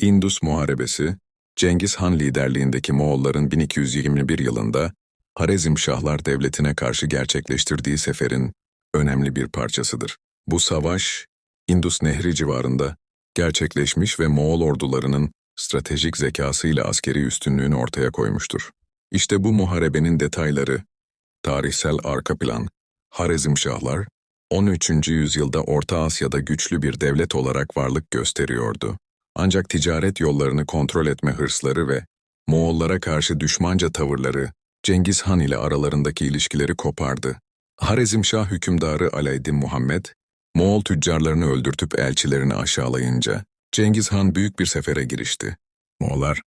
Indus Muharebesi, Cengiz Han liderliğindeki Moğolların 1221 yılında Harezmşahlar Devleti'ne karşı gerçekleştirdiği seferin önemli bir parçasıdır. Bu savaş, Indus Nehri civarında gerçekleşmiş ve Moğol ordularının stratejik zekasıyla askeri üstünlüğünü ortaya koymuştur. İşte bu muharebenin detayları, tarihsel arka plan, Harezmşahlar, 13. yüzyılda Orta Asya'da güçlü bir devlet olarak varlık gösteriyordu. Ancak ticaret yollarını kontrol etme hırsları ve Moğollara karşı düşmanca tavırları Cengiz Han ile aralarındaki ilişkileri kopardı. Harezmşah hükümdarı Alaeddin Muhammed, Moğol tüccarlarını öldürtüp elçilerini aşağılayınca Cengiz Han büyük bir sefere girişti. Moğollar,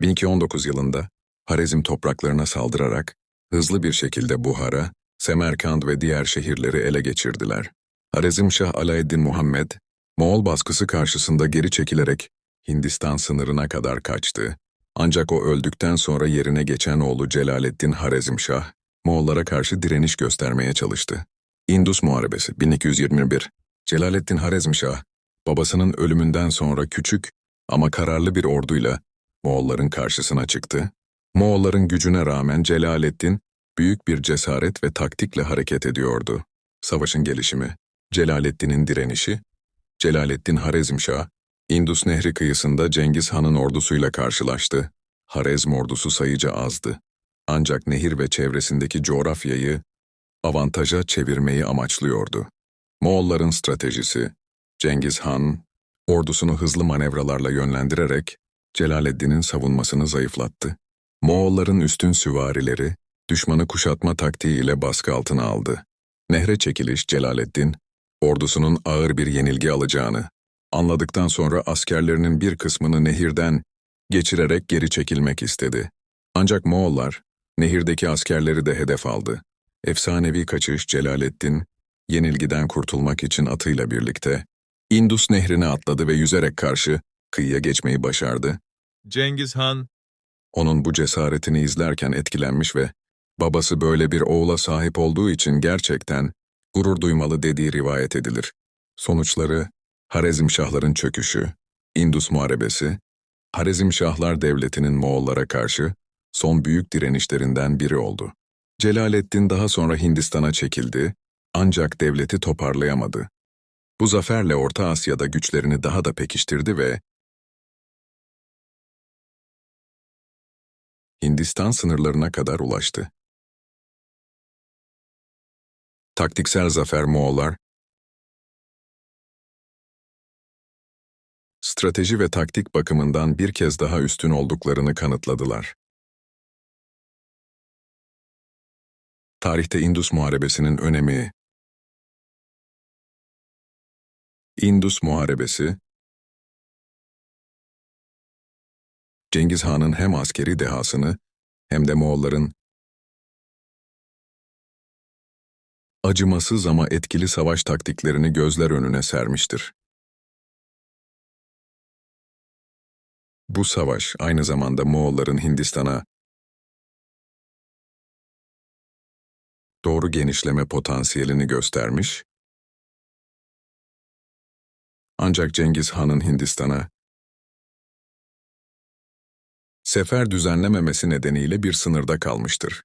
1219 yılında Harezm topraklarına saldırarak hızlı bir şekilde Buhara, Semerkand ve diğer şehirleri ele geçirdiler. Harezmşah Alaeddin Muhammed, Moğol baskısı karşısında geri çekilerek Hindistan sınırına kadar kaçtı. Ancak o öldükten sonra yerine geçen oğlu Celaleddin Harezmşah, Moğollara karşı direniş göstermeye çalıştı. Indus Muharebesi 1221 Celaleddin Harezmşah, babasının ölümünden sonra küçük ama kararlı bir orduyla Moğolların karşısına çıktı. Moğolların gücüne rağmen Celaleddin, büyük bir cesaret ve taktikle hareket ediyordu. Savaşın gelişimi, Celaleddin'in direnişi, Celaleddin Harezmşah, Indus Nehri kıyısında Cengiz Han'ın ordusuyla karşılaştı. Harezm ordusu sayıca azdı. Ancak nehir ve çevresindeki coğrafyayı avantaja çevirmeyi amaçlıyordu. Moğolların stratejisi, Cengiz Han, ordusunu hızlı manevralarla yönlendirerek Celaleddin'in savunmasını zayıflattı. Moğolların üstün süvarileri, düşmanı kuşatma taktiği ile baskı altına aldı. Nehre çekiliş Celaleddin, ordusunun ağır bir yenilgi alacağını anladıktan sonra askerlerinin bir kısmını nehirden geçirerek geri çekilmek istedi. Ancak Moğollar, nehirdeki askerleri de hedef aldı. Efsanevi kaçış Celaleddin, yenilgiden kurtulmak için atıyla birlikte Indus nehrine atladı ve yüzerek karşı kıyıya geçmeyi başardı. Cengiz Han, Onun bu cesaretini izlerken etkilenmiş ve babası böyle bir oğula sahip olduğu için gerçekten gurur duymalı dediği rivayet edilir. Sonuçları Harezmşahların çöküşü, Indus Muharebesi, Harezmşahlar Devleti'nin Moğollara karşı son büyük direnişlerinden biri oldu. Celaleddin daha sonra Hindistan'a çekildi ancak devleti toparlayamadı. Bu zaferle Orta Asya'da güçlerini daha da pekiştirdi ve Hindistan sınırlarına kadar ulaştı. Taktiksel zafer Moğollar, strateji ve taktik bakımından bir kez daha üstün olduklarını kanıtladılar. Tarihte Indus Muharebesi'nin önemi. Indus Muharebesi, Cengiz Han'ın hem askeri dehasını hem de Moğolların acımasız ama etkili savaş taktiklerini gözler önüne sermiştir. Bu savaş aynı zamanda Moğolların Hindistan'a doğru genişleme potansiyelini göstermiş, ancak Cengiz Han'ın Hindistan'a sefer düzenlememesi nedeniyle bir sınırda kalmıştır.